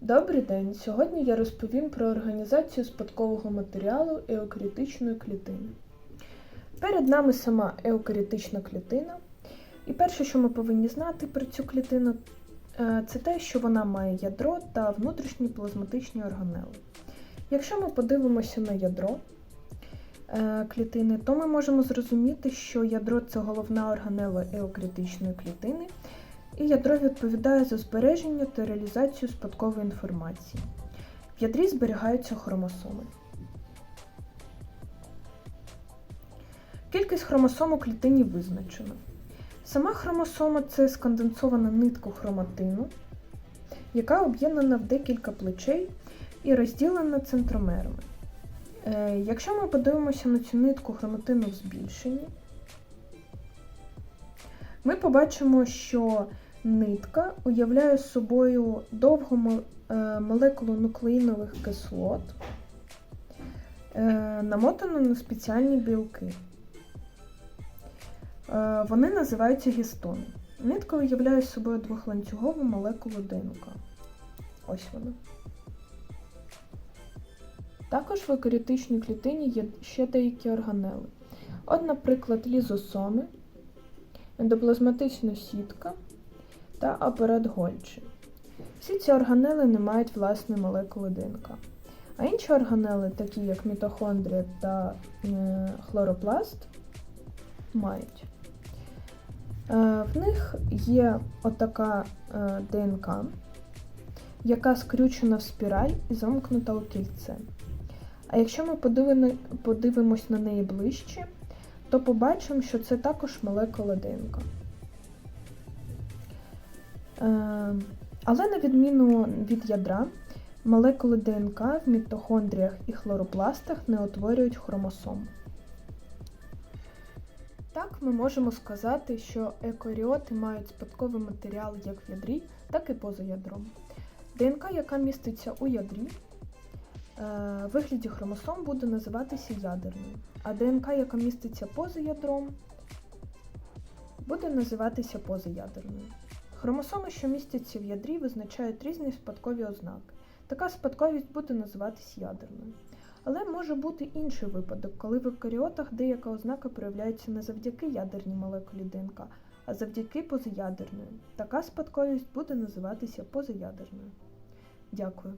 Добрий день! Сьогодні я розповім про організацію спадкового матеріалу еукаріотичної клітини. Перед нами сама еукаріотична клітина. І перше, що ми повинні знати про цю клітину, е, це те, що вона має ядро та внутрішні плазматичні органели. Якщо ми подивимося на ядро е, клітини, то ми можемо зрозуміти, що ядро це головна органела еукаріотичної клітини, і ядро відповідає за збереження та реалізацію спадкової інформації. В ядрі зберігаються хромосоми. Кількість хромосом у клітині визначена. Сама хромосома це сконденсована нитка хроматину, яка об'єднана в декілька плечей і розділена центромерами. Е, Якщо ми подивимося на цю нитку хроматину в збільшенні, ми побачимо, що нитка уявляє собою довгу е, молекулу нуклеїнових кислот, е, намотану на спеціальні білки. Е, Вони називаються гістони. Нитка уявляє собою двохланцюгову молекулу ДНК. Ось вона. Також в екаріотичній клітині є ще деякі органели. От, наприклад, лізосоми, ендоплазматична сітка та апарат Гольчі. Всі ці органели не мають власної молекули ДНК. А інші органели, такі як мітохондрія та е, хлоропласт, мають. Е, В них є отака е, ДНК, яка скрючена в спіраль і замкнута у кільце. А якщо ми подивимось на неї ближче, то побачимо, що це також молекула ДНК. Е, Але на відміну від ядра, молекули ДНК в мітохондріях і хлоропластах не утворюють хромосом. Так, ми можемо сказати, що екаріоти мають спадковий матеріал як в ядрі, так і поза ядром. ДНК, яка міститься у ядрі, е, в вигляді хромосом буде називатися ядерною, а ДНК, яка міститься поза ядром, буде називатися позаядерною. Хромосоми, що містяться в ядрі, визначають різні спадкові ознаки. Така спадковість буде називатись ядерною. Але може бути інший випадок, коли в екаріотах деяка ознака проявляється не завдяки ядерній молекулі ДНК, а завдяки позаядерної. Така спадковість буде називатися позаядерною. Дякую.